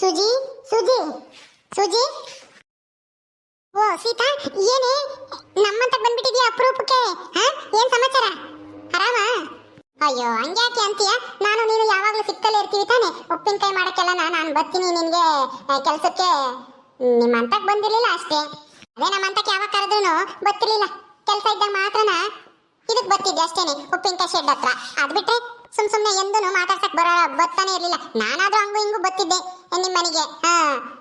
ಸುಜಿ ಸುಜಿ ಸುಜಿ. ಓ, ಸೀತಾ, ಏನೇ? ನಮ್ಮಂತ ಬಂದ್ಬಿಟ್ಟಿದ್ಯಾ ಅಪರೂಪಕ್ಕೆ? ಹಾ? ಏನ್ ಸಮಾಚಾರ? ಆರಾಮ? ಅಯ್ಯೋ, ಹಂಗ್ಯಾಕೆ ಅಂತೀಯ? ನಾನು ನೀನು ಯಾವಾಗಲೂ ಸಿಗ್ತಲೇ ಇರ್ತೀವಿ ತಾನೆ. ಉಪ್ಪಿನಕಾಯಿ ಮಾಡಕ್ಕೆಲ್ಲ ನಾನು ಬರ್ತೀನಿ ನಿನ್ಗೆ ಕೆಲಸಕ್ಕೆ. ನಿಮ್ಮಂತಕ್ ಬಂದಿರ್ಲಿಲ್ಲ ಅಷ್ಟೇ. ಅದೇ ನಮ್ಮಂತಕ್ಕೆ ಯಾವಾಗ ಕರೆದ್ರು ಬರ್ತಿರ್ಲಿಲ್ಲ. ಕೆಲಸ ಇದ್ದಾಗ ಮಾತ್ರನ? ಇದಕ್ ಬರ್ತಿದ್ದೆ ಅಷ್ಟೇನೆ, ಉಪ್ಪಿನಕಾಯಿ ಶೆಡ್ ಹತ್ರ. ಅದ್ ಬಿಟ್ರೆ ಸುಮ್ ಸುಮ್ನೆ ಎಂದೂ ಮಾತಾಡ್ಸಕ್ ಬರ, ಬರ್ತಾನೆ ಇರ್ಲಿಲ್ಲ. ನಾನಾದ್ರೂ ಹಂಗು ಹಿಂಗು ಬತ್ತಿದ್ದೆ ನಿಮ್ ಮನೆಗೆ ಹಾ,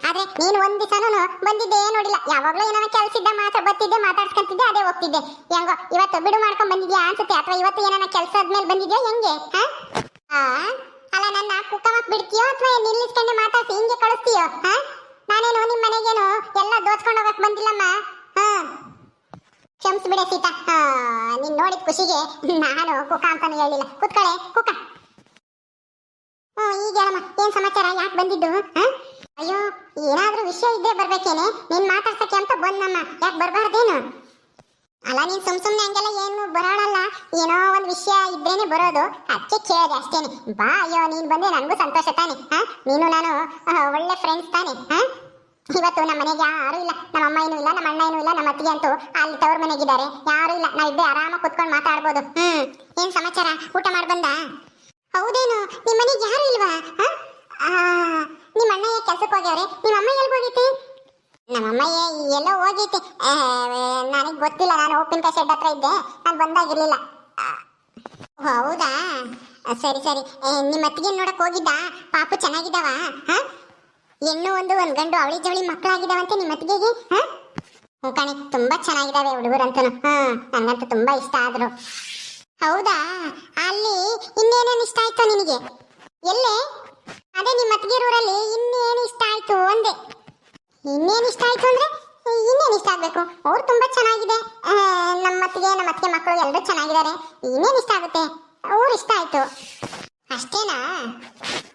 ಆದ್ರೆ ನೀನು ಒಂದ್ ದಿವಸನೂ ಬಂದಿದ್ದೆ ನೋಡಿಲ್ಲ. ಯಾವಾಗ್ಲೂ ಏನೋ ಕೆಲ್ಸ ಇದ್ದ ಮಾತ್ರ ಬತ್ತಿದ್ದೆ ಮಾತಾಡ್ಸ್ಕೊಂತಿದ್ದೆ, ಅದೇ ಹೋಗ್ತಿದ್ದೆ. ಹೆಂಗೋ, ಇವತ್ತು ಬಿಡು ಮಾಡ್ಕೊಂಡ್ ಬಂದಿದ್ಯಾ ಅನ್ಸುತ್ತೆ? ಅಥವಾ ಇವತ್ತು ಏನಾನ ಕೆಲಸ ಆದ್ಮೇಲೆ ಬಂದಿದ್ಯಾ ಹೆಂಗೆ? ಹಾ? ಅಲ್ಲ ನನ್ನ ಕುಕ್ಕಮಕ್ ಬಿಡ್ತೀಯೋ ಅಥವಾ ನಿಲ್ಲಿಸ್ಕೊಂಡೆ ಮಾತಾಡ್ಸಿ ಹಿಂಗೆ ಕಳಿಸ್ತೀಯೋ? ಹಾ? ನಾನೇನು ನಿಮ್ ಮನೆಗೇನು ಎಲ್ಲ ದೋಚ್ಕೊಂಡು ಹೋಗಕ್ ಬಂದಿಲ್ಲಮ್ಮ? ಹಾ? ಕ್ಷಮಿಸ್ಬಿಡೆ ಸೀತಾ. ನೀನ್ ನೋಡಿದ ಖುಷಿಗೆ ನಾನು ಕುಕ ಅಂತಾನೆ ಹೇಳಿಲ್ಲ. ಕುತ್ಕಳೆ, ಕುಕ. ಹ್ಞೂ ಏನ್ ಸಮಾಚಾರ? ಯಾಕೆ ಬಂದಿದ್ದು? ಅಯ್ಯೋ, ಏನಾದ್ರೂ ವಿಷಯ ಇದ್ದೇ ಬರ್ಬೇಕೇನೆ. ನೀನ್ ಮಾತಾಡ್ಸಕ್ಕೆ ಅಂತ ಬಂದಮ್ಮ. ಯಾಕೆ ಬರಬಾರ್ದೇನು? ಅಲ್ಲ, ನೀನ್ ಸುಮ್ ಸುಮ್ನೆ ಹಂಗೆಲ್ಲ ಏನು ಬರೋಣಲ್ಲ ಏನೋ ಒಂದ್ ವಿಷಯ ಇದ್ರೇನೆ ಬರೋದು. ಅದಕ್ಕೆ ಕೇಳಿದೆ ಅಷ್ಟೇನೆ. ಬಾ, ಅಯ್ಯೋ, ನೀನ್ ಬಂದೆ ನನಗೂ ಸಂತೋಷ ತಾನೆ. ಹಾ? ನೀನು, ನಾನು ಒಳ್ಳೆ ಫ್ರೆಂಡ್ಸ್ ತಾನೆ. ಹಾ? ಇವತ್ತು ನಮ್ಮ ಮನೆಗೆ ಯಾರು ಇಲ್ಲ. ನಮ್ಮ ಅಮ್ಮ ಏನೂ ಇಲ್ಲ, ನಮ್ಮ ಅಣ್ಣ ಏನು ಇಲ್ಲ, ನಮ್ಮ ಅತ್ತಿಗೆ ಅಂತೂ ಅಲ್ಲಿ ತವ್ರ ಮನೆಗಿದ್ದಾರೆ. ಯಾರು ಇಲ್ಲ. ನಾವಿಬ್ಬೇ ಆರಾಮಾಗಿ ಕುತ್ಕೊಂಡು ಮಾತಾಡ್ಬೋದು. ಹ್ಮ್. ಏನ್ ಸಮಾಚಾರ? ಊಟ ಮಾಡಿ ಬಂದ? ಹೌದೇನು? ನಿಮ್ಮ ಮನೆಗೆ ಯಾರು ಇಲ್ವಾ? ನಿಮ್ಮ ಅಣ್ಣ ಕೆಲ್ಸಕ್ಕೆ ಹೋಗ್ಯವ್ರೆ? ನಿಮ್ಮ ಅಮ್ಮ ಎಲ್ಲಿ ನಮ್ಮ ಎ- ಎಲ್ಲೋ ಹೋಗಿತ್ತು ನನಗೆ ಗೊತ್ತಿಲ್ಲ. ನಾನು ಉಪ್ಪಿನಕಾಯಿ ಶೆಡ್ ಹತ್ರ ಇದ್ದೆ. ನಾನು ಬಂದಾಗಿರ್ಲಿಲ್ಲ. ಹೌದಾ? ಸರಿ ಸರಿ. ನಿಮ್ಮ ಅತ್ತಿಗೆ ನೋಡಕ್ ಹೋಗಿದ್ದ? ಪಾಪು ಚೆನ್ನಾಗಿದ್ದಾವ? ಹ? ಹೆಣ್ಣು ಒಂದು, ಒಂದ್ ಗಂಡು ಅವಳಿ ಜವಳಿ ಮಕ್ಕಳಾಗಿದಾವಂತೆ ನಿಮ್ಮ ಅತ್ತಿಗೆಗೆ ಹ್ಞೂ ಕಣೆ, ತುಂಬಾ ಚೆನ್ನಾಗಿದ್ದಾವೆ ಹುಡುಗರಂತನು. ಹ್ಮ್ ನನಗಂತೂ ತುಂಬಾ ಇಷ್ಟ ಆದ್ರು. ಹೌದಾ? ಅಲ್ಲಿ ಇನ್ನೇನೇನು ಇಷ್ಟ ಆಯ್ತು ನಿನಗೆ? ಎಲ್ಲೇ? ಅದೇ ನಿಮ್ಮ ಅತ್ತಿಗೆರೂರಲ್ಲಿ ಇನ್ನೇನು ಇಷ್ಟ ಆಯ್ತು ಒಂದೇ ಇನ್ನೇನು ಇಷ್ಟ ಆಯ್ತು ಅಂದ್ರೆ, ಇನ್ನೇನು ಇಷ್ಟ ಆಗ್ಬೇಕು? ಅವ್ರು ತುಂಬಾ ಚೆನ್ನಾಗಿದೆ. ನಮ್ಮ ಅತ್ತಿಗೆ ನಮ್ಮ ಅತ್ತಿಗೆ ಮಕ್ಕಳು ಎಲ್ಲರೂ ಚೆನ್ನಾಗಿದ್ದಾರೆ. ಇನ್ನೇನು ಇಷ್ಟ ಆಗುತ್ತೆ? ಅವ್ರು ಇಷ್ಟ ಆಯ್ತು. ಅಷ್ಟೇನಾ?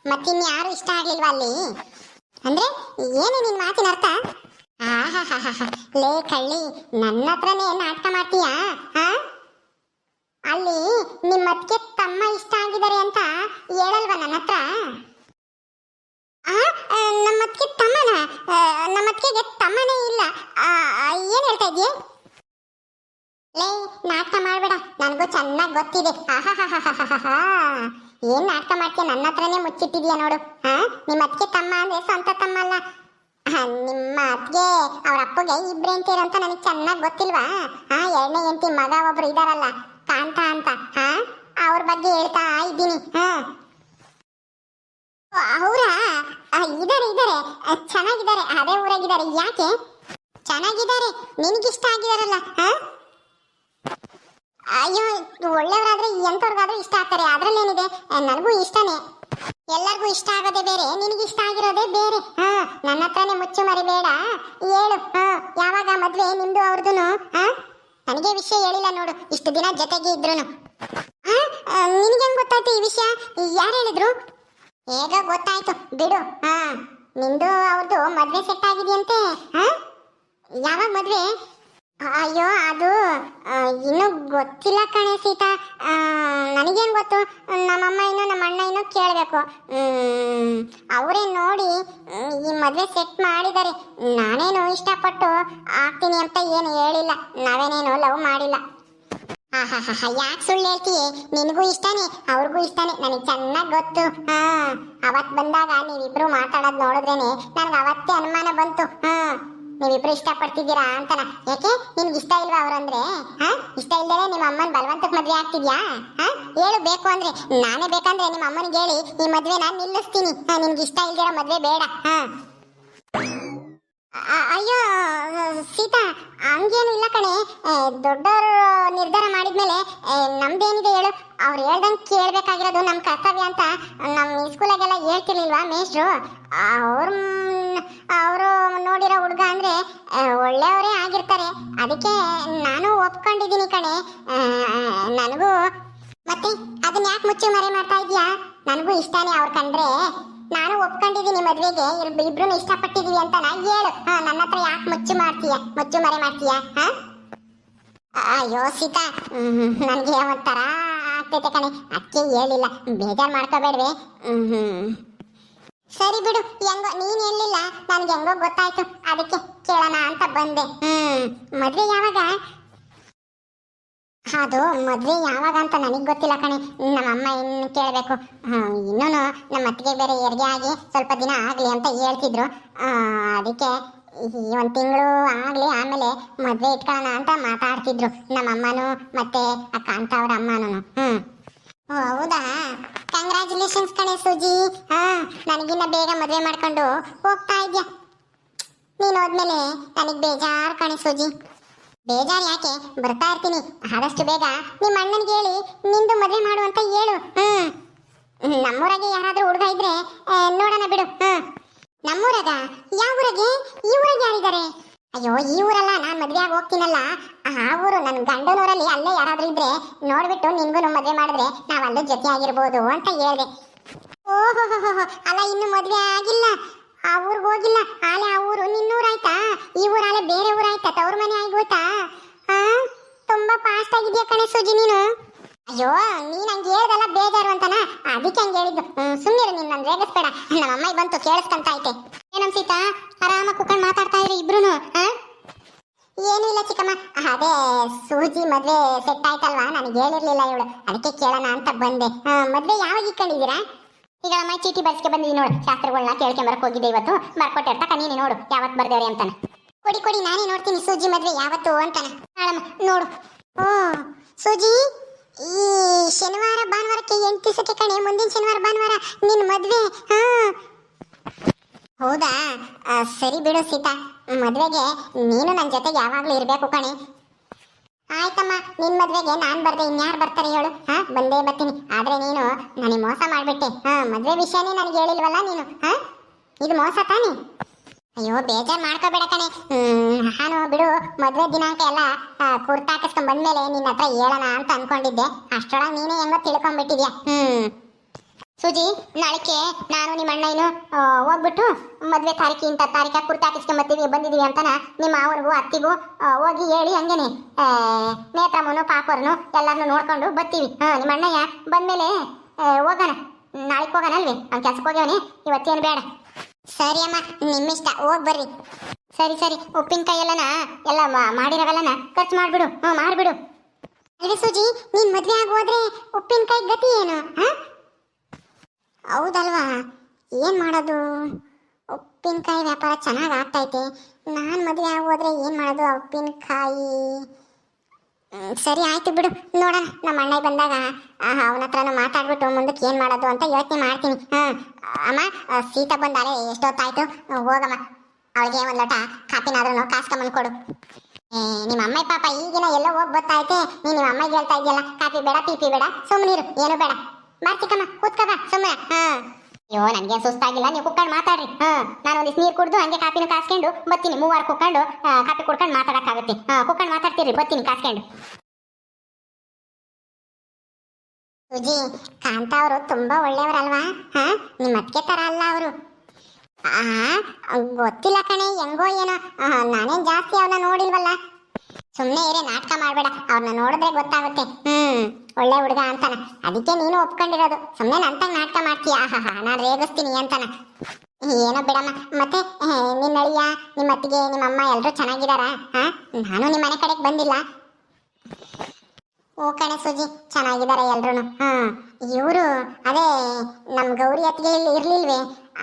ಮತ್ತಿನ್ಯಾರು ಇಷ್ಟ ಆಗ್ಲಿಲ್ವಾ ಅಲ್ಲಿ? ಅಂದ್ರೆ ಏನು ನಿನ್ ಮಾತಿನ ಅರ್ಥ. ಲೇ ಕಳ್ಳಿ ನನ್ನ ಹತ್ರನೇ ನಾಟಕ ಮಾಡ್ತೀಯಾ? ಅಲ್ಲಿ ನಿಮ್ಮ ಅತ್ತಿಗೆ ತಮ್ಮ ಇಷ್ಟ ಆಗಿದ್ದಾರೆ ಅಂತ ಹೇಳಲ್ವಾ ನನ್ನ ಹತ್ರ ಆ, ಆ, ನಮ್ಮ ಅತ್ತಿಗೆ ತಮ್ಮನ ಆ, ನಮ್ಮ ಅತ್ತಿಗೆಗೆ ತಮ್ಮನೇ ಇಲ್ಲ ಆ, ಆ, ಏನ್ ಹೇಳ್ತಾ ಇದೀಯ ಲೇ ನಾಟಕ ಮಾಡ್ಬೇಡ ನನಗೂ ಚೆನ್ನಾಗಿ ಗೊತ್ತಿದೆ ಆಹಾಹಾಹಾಹಾಹಾ. ಏನ್ ನಾಟಕ ಮಾಡ್ತೀಯ? ನನ್ನ ಹತ್ರನೇ ಮುಚ್ಚಿಟ್ಟಿದ್ಯಾ ನೋಡು. ಹಾ ನಿಮ್ಮ ಅತ್ತಿಗೆ ತಮ್ಮ ಅಂದ್ರೆ ಸ್ವಂತ ತಮ್ಮ ಅಲ್ಲ. ನಿಮ್ಮ ಅತ್ತಿಗೆ ಅವ್ರ ಅಪ್ಪಗೆ ಇಬ್ರು ಹೆಂಡ್ತೀರ ಅಂತ ನನಗೆ ಚೆನ್ನಾಗಿ ಗೊತ್ತಿಲ್ವಾ? ಹಾ ಎರಡನೇ ಹೆಂಡತಿ ಮಗ ಒಬ್ರು ಇದಾರಲ್ಲ. ಕಾಂತ ಅಂತ. ಹಾ ಅವ್ರ ಬಗ್ಗೆ ಹೇಳ್ತಾ ಇದ್ದೀನಿ. ಹಾ ಅವರ ಇದಾರೆ ಇದಾರೆ. ಚೆನ್ನಾಗಿದ್ದಾರೆ. ಅದೇ ಊರಾಗಿದ್ದಾರೆ. ಯಾಕೆ? ಚೆನ್ನಾಗಿದ್ದಾರೆ. ನಿನಗಿಷ್ಟ ಆಗಿದಾರಲ್ಲ. ಹಾ ಅಯ್ಯೋ ಒಳ್ಳೆಯವರಾದ್ರೆ ಎಂಥವ್ರಿಗಾದ್ರೂ ಇಷ್ಟ ಆಗ್ತಾರೆ. ಅದ್ರಲ್ಲೇನಿದೆ? ನನಗೂ ಇಷ್ಟನೇ. ಎಲ್ಲರಿಗೂ ಇಷ್ಟ ಆಗೋದೇ ಬೇರೆ ನಿನಗೆ ಇಷ್ಟ ಆಗಿರೋದೇ ಬೇರೆ. ಹಾ, ನನ್ನ ಹತ್ರನೇ ಮುಚ್ಚು ಮರಿಬೇಡ ಹೇಳು, ಹಾ, ಯಾವಾಗ ಮದ್ವೆ ನಿಮ್ದು ಅವ್ರದ್ದು ಹಾ? ನನಗೆ ವಿಷಯ ಹೇಳಿಲ್ಲ ನೋಡು, ಇಷ್ಟು ದಿನ ಜೊತೆಗೆ ಇದ್ರು ನಿನಗೆ ಹೆಂಗ್ ಗೊತ್ತಾಯ್ತು ಈ ವಿಷಯ? ಯಾರು ಹೇಳಿದ್ರು? ಹೇಗ ಗೊತ್ತಾಯ್ತು. ಬಿಡು, ಹಾ. ನಿಂದು ಅವ್ರದ್ದು ಮದ್ವೆ ಸೆಟ್ ಆಗಿದೆಯಂತೆ, ಹಾ? ಯಾವಾಗ ಮದ್ವೆ? ಅಯ್ಯೋ, ಅದು ಇನ್ನೂ ಗೊತ್ತಿಲ್ಲ ಕಣೆ ಸೀತಾ. ನನಗೇನು ಗೊತ್ತು? ನಮ್ಮಮ್ಮ ಇನ್ನೂ ನಮ್ಮ ಅಣ್ಣ ಇನ್ನೂ ಕೇಳಬೇಕು. ಅವರೇ ನೋಡಿ ಈ ಮದುವೆ ಸೆಟ್ ಮಾಡಿದ್ದಾರೆ. ನಾನೇನು ಇಷ್ಟಪಟ್ಟು ಆಗ್ತೀನಿ ಅಂತ ಏನು ಹೇಳಿಲ್ಲ. ನಾವೇನೇನು ಲವ್ ಮಾಡಿಲ್ಲ. ಯಾಕೆ ಸುಳ್ಳು ಹೇಳ್ತೀಯೇ? ನಿನಗೂ ಇಷ್ಟನೇ, ಅವ್ರಿಗೂ ಇಷ್ಟನೇ. ನನಗೆ ಚೆನ್ನಾಗಿ ಗೊತ್ತು. ಹಾ ಅವತ್ತು ಬಂದಾಗ ನೀವಿಬ್ರು ಮಾತಾಡೋದು ನೋಡಿದ್ರೇನೆ, ನನಗೆ ಅವತ್ತೇ ಅನುಮಾನ ಬಂತು. ಹಾ. ನೀವಿಬ್ರು ಇಷ್ಟಪಡ್ತಿದ್ದೀರಾ ಅಂತನ. ಯಾಕೆ? ನಿನ್ಗೆ ಇಷ್ಟ ಇಲ್ವಾ ಅವ್ರಂದ್ರೆ ಹಾ? ಇಷ್ಟ ಇಲ್ಲದೆ ನಿಮ್ಮ ಅಮ್ಮನ ಬಲವಂತಕ್ಕೆ ಮದುವೆ ಆಗ್ತಿದ್ಯಾ? ಹಾ? ಹೇಳು ಬೇಕು ಅಂದ್ರೆ. ನಾನೇ ಬೇಕಂದ್ರೆ ನಿಮ್ಮ ಅಮ್ಮನಿಗೆ ಹೇಳಿ ಈ ಮದ್ವೆ ನಾನು ನಿಲ್ಲಿಸ್ತೀನಿ ನಿಮ್ಗೆ ಇಷ್ಟ ಇಲ್ದಿರೋ ಮದ್ವೆ ಬೇಡ. ಹಾ. ಅಯ್ಯೋ, ಸೀತಾ, ಹಂಗೇನು ಇಲ್ಲ ಕಣೆ. ದೊಡ್ಡವರು ನಿರ್ಧಾರ ಮಾಡಿದ್ಮೇಲೆ ನಮ್ದೇನಿದೆ ಹೇಳು? ಅವ್ರು ಹೇಳ್ದಂಗೆ ಕೇಳಬೇಕಾಗಿರೋದು ನಮ್ಮ ಕರ್ತವ್ಯ ಅಂತ ನಮ್ಮ ಸ್ಕೂಲಾಗೆಲ್ಲ ಹೇಳ್ತಿರ್ಲಿಲ್ವಾ ಮೇಸ್ಟ್ರು ಅವ್ರ ಅವರು ನೋಡಿರೋ ಹುಡುಗ ಅಂದರೆ ಒಳ್ಳೆಯವರೇ ಆಗಿರ್ತಾರೆ. ಅದಕ್ಕೆ ನಾನು ಒಪ್ಕೊಂಡಿದ್ದೀನಿ ಕಣೆ. ನನಗೂ, ಮತ್ತೆ ಅದನ್ನ ಯಾಕೆ ಮುಚ್ಚಿ ಮರೆ ಮಾಡ್ತಾ ಇದೆಯಾ ನನಗೂ ಇಷ್ಟನೇ ಅವ್ರು ಕಂಡ್ರೆ. ನಾನು ಒಪ್ಕೊಂಡಿದ್ದೀನಿ ಮದುವೆಗೆ. ಇಬ್ರು ಇಷ್ಟಪಟ್ಟಿದೀವಿ ಅಂತ ನಾ ಹೇಳು. ಹಾ, ನನ್ನ ಹತ್ರ ಯಾಕೆ ಮುಚ್ಚು ಮಾಡ್ತೀಯ? ಮುಚ್ಚು ಮರೆ ಮಾಡ್ತೀಯ? ಹಾ? ಅಯ್ಯೋ, ಸೀತಾ. ನನಗೆ ಒಂಥರ ಆಗ್ತೈತೆ ಕಣೆ. ಅದಕ್ಕೆ ಹೇಳಿಲ್ಲ. ಬೇಜಾರು ಮಾಡ್ಕೋಬೇಡ್ವೆ. ಹ್ಮ್. ಸರಿ ಬಿಡು ಹೆಂಗ ನೀನ್ ಎಲ್ಲಿಲ್ಲ? ನನ್ಗೆ ಹೆಂಗೋ ಗೊತ್ತಾಯ್ತು. ಅದಕ್ಕೆ ಕೇಳೋಣ ಅಂತ ಬಂದೆ. ಹ್ಮ್. ಮದ್ವೆ ಯಾವಾಗ? ಅದು ಮದ್ವೆ ಯಾವಾಗ ಅಂತ ನನಗೆ ಗೊತ್ತಿಲ್ಲ ಕಣೆ. ನಮ್ಮಮ್ಮ ಇನ್ನು ಕೇಳಬೇಕು. ಇನ್ನೂ ನಮ್ಮ ಅತ್ತಿಗೆ ಬೇರೆ ಹೆರಿಗೆ ಆಗಿ ಸ್ವಲ್ಪ ದಿನ ಆಗಲಿ ಅಂತ ಹೇಳ್ತಿದ್ರು. ಅದಕ್ಕೆ ಈ ಒಂದು ತಿಂಗಳು ಆಗಲಿ ಆಮೇಲೆ ಮದುವೆ ಇಟ್ಕೊಳ್ಳೋಣ ಅಂತ ಮಾತಾಡ್ತಿದ್ರು. ನಮ್ಮಮ್ಮನೂ ಮತ್ತೆ ಅಕ್ಕ ಅಂತ ಅವ್ರ ಅಮ್ಮನೂ ಹ್ಞೂ ಓ ಹೌದಾ? ಕಂಗ್ರ್ಯಾಚುಲೇಷನ್ಸ್ ಕಣೆ ಸುಜಿ. ಹಾ, ನನಗಿನ್ನ ಬೇಗ ಮದುವೆ ಮಾಡ್ಕೊಂಡು ಹೋಗ್ತಾ ಇದ್ಯಾ? ನೀನು ಹೋದ್ಮೇಲೆ ನನಗೆ ಬೇಜಾರು ಕಣೆ ಸುಜಿ. ಬೇಜಾರು ಯಾಕೆ? ಬರ್ತಾ ಇರ್ತೀನಿ. ಆದಷ್ಟು ಬೇಗ ನಿಮ್ಮ ಅಣ್ಣನಿಗೆ ಹೇಳಿ ನಿಂದು ಮದುವೆ ಮಾಡು ಅಂತ ಹೇಳು. ಹ್ಮ್. ನಮ್ಮೂರಾಗೆ ಯಾರಾದ್ರೂ ಹುಡುಗ ಇದ್ರೆ ನೋಡೋಣ ಬಿಡು. ಹ್ಮ್. ನಮ್ಮೂರಾಗ? ಯಾವ ಊರಾಗೆ ಈ ಊರಾಗೆ ಯಾರಿದ್ದಾರೆ? ಅಯ್ಯೋ ಈ ಊರಲ್ಲ ನಾನು ಮದ್ವೆ ಆಗಿ ಹೋಗ್ತೀನಲ್ಲ. ಆ ಊರು ನನ್ನ ಗಂಡನೂರಲ್ಲಿ ಅಲ್ಲೇ ಯಾರಾದ್ರೂ ಇದ್ರೆ ನೋಡ್ಬಿಟ್ಟು ನಿನ್ಗೂ ಮದ್ವೆ ಮಾಡಿದ್ರೆ ನಾವ್ ಅಲ್ಲೂ ಜೊತೆ ಆಗಿರ್ಬೋದು ಅಂತ ಹೇಳ್ದೆ. ಓಹೋ ಅಲ್ಲ ಇನ್ನು ಮದ್ವೆ ಆಗಿಲ್ಲ. ಆ ಊರಿಗೆ ಹೋಗಿಲ್ಲ. ಆಲೆ ಆ ಊರು ನಿನ್ನೂರಾಯ್ತಾ? ಈ ಊರಾಲೆ ಬೇರೆ ಊರಾಯ್ತಾ? ತವ್ರ ಮನೆ ಆಗೋಯ್ತಾ ಹಾ ತುಂಬಾ ಫಾಸ್ಟ್ ಆಗಿದ್ಯಾ ಕಣೆ ಸುಜಿ ನೀನು? ಅಯ್ಯೋ ನೀನ್ ಹಂಗೆ ಹೇಳ್ದಲ್ಲ ಬೇಜಾರು ಅಂತನ? ಅದಕ್ಕೆ ಹಂಗೆ ಹೇಳಿದ್ದು. ಹ್ಮ್, ಸುಮ್ನಿರು ನೀನ್ ನನ್ ರೇಗಿಸ್ಬೇಡ. ನಮ್ಮ ಅಮ್ಮಾಯಿ ಬಂತು ಕೇಳಿಸ್ಕಂತ ಐತೆ. ಏನಂ ಸೀತಾ ಆರಾಮ ಕುಕ್ಕಂಡ್ ಮಾತಾಡ್ತಾ ಇದ್ರೆ ಇಬ್ರುನು. ಹಾ ಏನೂ ಇಲ್ಲ ಚಿಕ್ಕಮ್ಮ. ಅದೇ ಸೂಜಿ ಮದ್ವೆ ಸೆಟ್ ಆಯ್ತಲ್ವಾ? ನನಗೆ ಹೇಳಿರ್ಲಿಲ್ಲ ಇವಳು. ಅದಕ್ಕೆ ಕೇಳೋಣ ಅಂತ ಬಂದೆ. ಮದ್ವೆ ಯಾವಾಗ ಇಟ್ಕೊಂಡಿದ್ದೀರಾ? ಈಗ ಅಮ್ಮ ಚೀಟಿ ಬರ್ಸ್ಕೆ ಬಂದಿದ್ದೀನಿ ನೋಡು. ಶಾಸ್ತ್ರಗಳನ್ನ ಕೇಳ್ಕೊಂಬರಕ್ ಹೋಗಿದ್ದೆ ಇವತ್ತು. ಬರ್ಕೊಟ್ಟಿರ್ತಕ್ಕ ನೀನು ನೋಡು. ಯಾವತ್ತು ಬರ್ದೇವ್ರಿ ಅಂತಾನೆ. ಕೊಡಿ ಕೊಡಿ, ನಾನೇ ನೋಡ್ತೀನಿ ಸೂಜಿ ಮದ್ವೆ ಯಾವತ್ತು ಅಂತಾನೆ. ಹಾಳಮ್ಮ ನೋಡು. ಓ, ಸೂಜಿ, ಈ ಶನಿವಾರ, ಭಾನುವಾರಕ್ಕೆ ಎಂಟು ದಿವಸಕ್ಕೆ ಕಣೆ. ಮುಂದಿನ ಶನಿವಾರ, ಭಾನುವಾರ ನಿನ್ನ ಮದುವೆ. ಹಾ ಹೌದಾ? ಸರಿ ಬಿಡು ಸೀತಾ. ಮದುವೆಗೆ ನೀನು ನನ್ನ ಜೊತೆಗೆ ಯಾವಾಗಲೂ ಇರಬೇಕು ಕಣೆ. ಆಯ್ತಮ್ಮ ನಿನ್ ಮದುವೆಗೆ ನಾನು ಬರ್ದೆ ಇನ್ಯಾರು ಬರ್ತಾರೆ ಹೇಳು. ಹಾ ಬಂದೇ ಬರ್ತೀನಿ. ಆದ್ರೆ ನೀನು ನನಗೆ ಮೋಸ ಮಾಡ್ಬಿಟ್ಟೆ. ಹಾ ಮದುವೆ ವಿಷಯನೇ ನನಗೆ ಹೇಳಿಲ್ವಲ್ಲ ನೀನು? ಹಾ? ಇದು ಮೋಸ ತಾನೇ? ಅಯ್ಯೋ ಬೇಜಾರು ಮಾಡ್ಕೋಬೇಡ ಕಣೆ. ನಾನು ಬಿಡು. ಮದುವೆ ದಿನಾಂಕ ಎಲ್ಲ ಆ, ಕುರ್ತಾ ಹಾಕಿಸ್ಕೊಂಡ್ ಬಂದ್ಮೇಲೆ ನಿನ್ನ ಹತ್ರ ಹೇಳೋಣ ಅಂತ ಅನ್ಕೊಂಡಿದ್ದೆ. ಅಷ್ಟೊಳಗೆ ನೀನೇ ಹೆಂಗೋ ತಿಳ್ಕೊಂಡ್ಬಿಟ್ಟಿದ್ಯಾ? ಹ್ಮ್. ಸುಜಿ ನಾಳೆಕ್ಕೆ ನಾನು ನಿಮ್ಮ ಅಣ್ಣ ಏನು ಹೋಗ್ಬಿಟ್ಟು ಮದುವೆ ತಾರೀಕು ಇಂಥ ತಾರೀಕ ಕುರ್ತಾ ಹಾಕಿಸ್ಕೊಂಬತ್ತೀವಿ ಬಂದಿದೀವಿ ಅಂತನ ನಿಮ್ಮ ಅವ್ರಿಗೂ ಅತ್ತಿಗೂ ಹೋಗಿ ಹೇಳಿ ಹಂಗೇನೆ. ನೇತ್ರಮ್ಮನು ಪಾಪರ್ನು ಎಲ್ಲರನ್ನು ನೋಡ್ಕೊಂಡು ಬರ್ತೀವಿ. ಹಾಂ ನಿಮ್ಮ ಅಣ್ಣಯ್ಯ ಬಂದಮೇಲೆ ಹೋಗೋಣ. ನಾಳೆಗೆ ಹೋಗೋಣ ಅಲ್ವೇ? ಅವ್ನು ಕೆಲ್ಸಕ್ಕೆ ಹೋಗ್ಯವನೇ. ಇವತ್ತೇನು ಬೇಡ. ಸರಿ ಅಮ್ಮ ನಿಮ್ಮಿಷ್ಟ. ಹೋಗಿ ಬರ್ರಿ. ಸರಿ ಸರಿ. ಉಪ್ಪಿನಕಾಯಿ ಎಲ್ಲನ ಎಲ್ಲ ಮಾಡಿರೋವೆಲ್ಲನ ಖರ್ಚು ಮಾಡಿಬಿಡು. ಹ್ಞೂ ಮಾಡಿಬಿಡು. ಅದೇ ಸುಜಿ ನೀನು ಮದುವೆ ಆಗೋದ್ರೆ ಹೋದ್ರೆ ಉಪ್ಪಿನಕಾಯಿ ಗತಿ ಏನು? ಹಾ? ಹೌದಲ್ವಾ? ಏನು ಮಾಡೋದು? ಉಪ್ಪಿನಕಾಯಿ ವ್ಯಾಪಾರ ಚೆನ್ನಾಗಿ ಆಗ್ತೈತೆ. ನಾನು ಮದುವೆ ಆಗೋದ್ರೆ ಏನು ಮಾಡೋದು ಆ ಉಪ್ಪಿನಕಾಯಿ ಸರಿ ಆಯ್ತು ಬಿಡು. ನೋಡೋಣ, ನಮ್ಮ ಅಣ್ಣ ಬಂದಾಗ. ಅವನ ಹತ್ರನೂ ಮಾತಾಡ್ಬಿಟ್ಟು ಮುಂದಕ್ಕೆ ಏನು ಮಾಡೋದು ಅಂತ ಯೋಚನೆ ಮಾಡ್ತೀನಿ. ಹಾಂ ಅಮ್ಮ ಸೀತಾ ಬಂದಾರೆ ಎಷ್ಟೊತ್ತಾಯ್ತು? ಹೋಗಮ್ಮ. ಅವಳಿಗೆ ಒಂದು ಲೋಟ ಕಾಪಿನಾದ್ರೂ ಕಾಸ್ಕೊಂಬಂದು ಕೊಡು. ನಿಮ್ಮ ಅಮ್ಮ ಪಾಪ ಈಗಿನ ಎಲ್ಲೋ ಹೋಗಿ ಗೊತ್ತಾಯ್ತೆ ನೀನು ನಿಮ್ಮ ಅಮ್ಮಗೆ ಹೇಳ್ತಾ ಇದೆಯಲ್ಲ, ಕಾಫಿ ಬೇಡ ಪೀಪಿ ಬೇಡ ಸುಮ್ಮನಿರು ಏನು ಬೇಡ. ಬರ್ತಿಕಮ್ಮ ಕೂತ್ಕಬ ಸುಮ್ಮನೆ ಹಾ. ಅಯ್ಯೋ ನನಗೆ ಸುಸ್ತಾಗಿಲ್ಲ, ನೀವು ಕುಕ್ಕಂಡು ಮಾತಾಡ್ರಿ, ಹಾ. ನಾನು ಒಂದಿಷ್ಟು ನೀರು ಕುಡ್ದು ಹಂಗೆ ಕಾಪಿನ ಕಾಸ್ಕೊಂಡು ಬರ್ತೀನಿ, ಮೂವಾರು ಕುಕ್ಕೊಂಡು ಕಾಪಿ ಕುಡ್ಕೊಂಡು ಮಾತಾಡಕ್ಕಾಗುತ್ತೆ. ಹಾ ಕುಕ್ಕಂಡು ಮಾತಾಡ್ತೀರಿ, ಬರ್ತೀನಿ ಕಾಸ್ಕೊಂಡು. ಸುಜಿ, ಕಾಂತ ಅವರು ತುಂಬಾ ಒಳ್ಳೆಯವರಲ್ವಾ? ಹಾ ನಿಮ್ಮ ಅತ್ತಿಗೆ ತರ ಅಲ್ಲ ಅವರು. ಗೊತ್ತಿಲ್ಲ ಕಣೆ, ಹೆಂಗೋ ಏನೋ. ನಾನೇನ್ ಜಾಸ್ತಿ ಅವನ್ನ ನೋಡಿಲ್ವಲ್ಲ. ಸುಮ್ಮನೆ ಇರೇ, ನಾಟಕ ಮಾಡಬೇಡ ಅವ್ರನ್ನ ನೋಡಿದ್ರೆ ಗೊತ್ತಾಗುತ್ತೆ. ಹ್ಮ್. ಒಳ್ಳೆ ಹುಡುಗ ಅಂತಾನ. ಅದಕ್ಕೆ ನೀನು ಒಪ್ಕೊಂಡಿರೋದು. ಸುಮ್ಮನೆ ನಂತಂಗ್ ನಾಟಕ ಮಾಡ್ತೀಯ. ಆಹಾ ನಾನು ರೇಗಿಸ್ತೀನಿ ಅಂತಾನ. ಏನೋ ಬಿಡಮ್ಮ. ಮತ್ತೆ ನಿನ್ನ ಅಳಿಯ, ನಿಮ್ಮ ಅತ್ತಿಗೆ, ನಿಮ್ಮ ಅಮ್ಮ ಎಲ್ಲರೂ ಚೆನ್ನಾಗಿದಾರಾ? ಹಾ ನಾನು ನಿಮ್ಮ ಮನೆ ಕಡೆಗೆ ಬಂದಿಲ್ಲ. ಓ ಕಣೆ ಸುಜಿ ಚೆನ್ನಾಗಿದ್ದಾರೆ ಎಲ್ರು ಹ್ಮ್ ಇವರು, ಅದೇ ನಮ್ಮ ಗೌರಿ ಅತ್ತಿಗೆ ಇಲ್ಲಿ ಇರ್ಲಿಲ್ವೇ?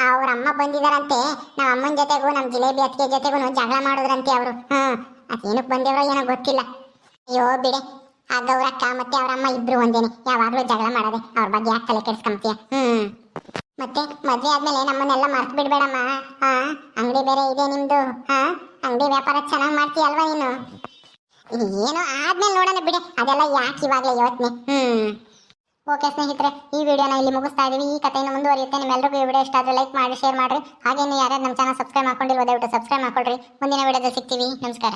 ಅವ್ರ ಅಮ್ಮ ಬಂದಿದಾರಂತೆ. ನಮ್ಮ ಅಮ್ಮನ ಜೊತೆಗೂ ನಮ್ಮ ಜಿಲೇಬಿ ಅತ್ತಿಗೆ ಜೊತೆಗೂ ಜಗಳ ಮಾಡಿದ್ರಂತೆ ಅವರು. ಹ್ಮ್ ಅದೇನಕ್ಕೆ ಬಂದೇವ್ರೋ ಏನೋ ಗೊತ್ತಿಲ್ಲ. ಅಯ್ಯೋ, ಬಿಡೆ ಆ ಗೌರಕ್ಕ ಮತ್ತೆ ಅವ್ರ ಅಮ್ಮ ಇಬ್ರು ಒಂದೇನೆ. ಯಾವಾಗ್ಲೂ ಜಗಳ ಮಾಡೋದೆ. ಅವ್ರ ಬಗ್ಗೆ ಯಾಕೆ ತಲೆ ಕೆಡಿಸ್ಕೊಂತೀಯ ಹ್ಮ್. ಮತ್ತೆ ಮದ್ವೆ ಆದ್ಮೇಲೆ ನಮ್ಮನ್ನೆಲ್ಲ ಮರ್ತು ಬಿಡ್ಬೇಡಮ್ಮ. ಹಾ ಅಂಗಡಿ ಬೇರೆ ಇದೆ ನಿಮ್ದು. ಹಾ ಅಂಗಡಿ ವ್ಯಾಪಾರ ಚೆನ್ನಾಗಿ ಮಾಡ್ತೀಯಲ್ವಾ ನೀನು? ಏನೋ ಆದ್ಮೇಲೆ ನೋಡೋಣ ಬಿಡಿ. ಅದೆಲ್ಲ ಯಾಕೆ ಇವಾಗಲೇ ಯೋಚನೆ? ಹ್ಮ್. ಓಕೆ ಸ್ನೇಹಿತರೆ, ಈ ವಿಡಿಯೋನ ಇಲ್ಲಿ ಮುಗಿಸ್ತಾ ಇದೀವಿ. ಈ ಕಥೆಯನ್ನು ಮುಂದುವರಿಯುತ್ತೆ. ನಿಮ್ಮೆಲ್ಲರಿಗೂ ಈ ವಿಡಿಯೋ ಇಷ್ಟ ಆದರೆ ಲೈಕ್ ಮಾಡಿ, ಶೇರ್ ಮಾಡಿ ಹಾಗೇನು ಯಾರ್ಯಾರು ನಮ್ಮ ಚಾನಲ್ ಸಬ್ಸ್ಕ್ರೈಬ್ ಮಾಡ್ಕೊಂಡಿಲ್ವೋ ದಯವಿಟ್ಟು ಸಬ್ಸ್ಕ್ರೈಬ್ ಮಾಡ್ಕೊಳ್ರಿ. ಮುಂದಿನ ವಿಡಿಯೋದಲ್ಲಿ ಸಿಗ್ತೀವಿ. ನಮಸ್ಕಾರ.